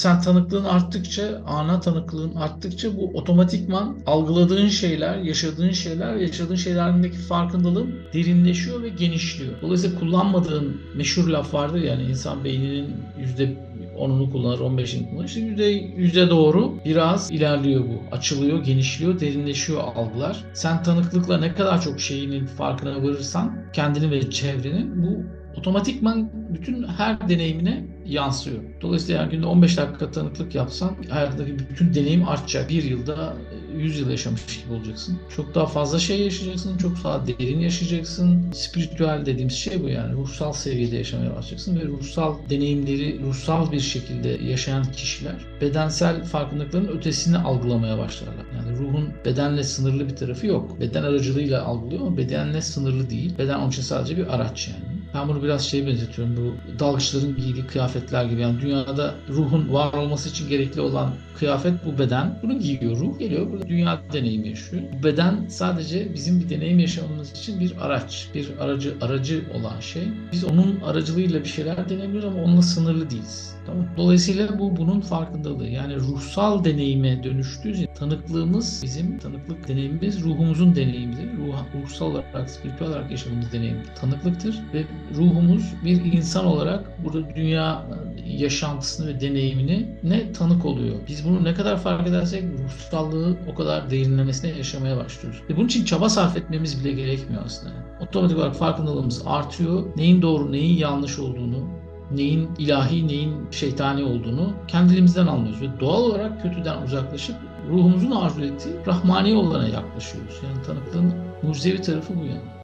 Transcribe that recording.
Sen tanıklığın arttıkça, ana tanıklığın arttıkça bu otomatikman algıladığın şeyler, yaşadığın şeyler yaşadığın şeylerindeki farkındalığın derinleşiyor ve genişliyor. Dolayısıyla kullanmadığın meşhur laf vardır yani insan beyninin yüzde 10'unu kullanır, 15'ini kullanır. İşte yüzde, yüzde doğru biraz ilerliyor bu. Açılıyor, genişliyor, derinleşiyor algılar. Sen tanıklıkla ne kadar çok şeyinin farkına varırsan kendini ve çevrenin bu otomatikman bütün her deneyimine yansıyor. Dolayısıyla yani günde 15 dakika tanıklık yapsan hayatındaki bütün deneyim artacak. Bir yılda 100 yıl yaşamış gibi olacaksın. Çok daha fazla şey yaşayacaksın, çok daha derin yaşayacaksın. Spiritüel dediğimiz şey bu yani. Ruhsal seviyede yaşamaya başlayacaksın ve ruhsal deneyimleri ruhsal bir şekilde yaşayan kişiler bedensel farkındalıkların ötesini algılamaya başlarlar. Yani ruhun bedenle sınırlı bir tarafı yok. Beden aracılığıyla algılıyor ama bedenle sınırlı değil. Beden onun için sadece bir araç yani. Ben bunu biraz şeye benzetiyorum. Bu dalgıçların giydiği kıyafetler gibi. Yani dünyada ruhun var olması için gerekli olan kıyafet bu beden. Bunu giyiyor ruh. Geliyor burada dünya deneyimi yaşıyor. Bu beden sadece bizim bir deneyim yaşamamız için bir araç. Bir aracı aracı olan şey. Biz onun aracılığıyla bir şeyler deneyimliyoruz ama onunla sınırlı değiliz. Tamam. Dolayısıyla bu bunun farkındalığı. Yani ruhsal deneyime dönüştüğü için tanıklığımız bizim tanıklık deneyimimiz ruhumuzun deneyimidir. Ruh, ruhsal olarak, spiritüel olarak yaşadığımız deneyim tanıklıktır ve ruhumuz bir insan olarak burada dünya yaşantısını ve deneyimini ne tanık oluyor. Biz bunu ne kadar fark edersek ruhsallığı o kadar derinlemesine yaşamaya başlıyoruz. Ve bunun için çaba sarf etmemiz bile gerekmiyor aslında. Otomatik olarak farkındalığımız artıyor. Neyin doğru, neyin yanlış olduğunu, neyin ilahi, neyin şeytani olduğunu kendiliğimizden anlıyoruz. Ve doğal olarak kötüden uzaklaşıp ruhumuzun arzu ettiği rahmani olana yaklaşıyoruz. Yani tanıklığın mucizevi tarafı bu yani.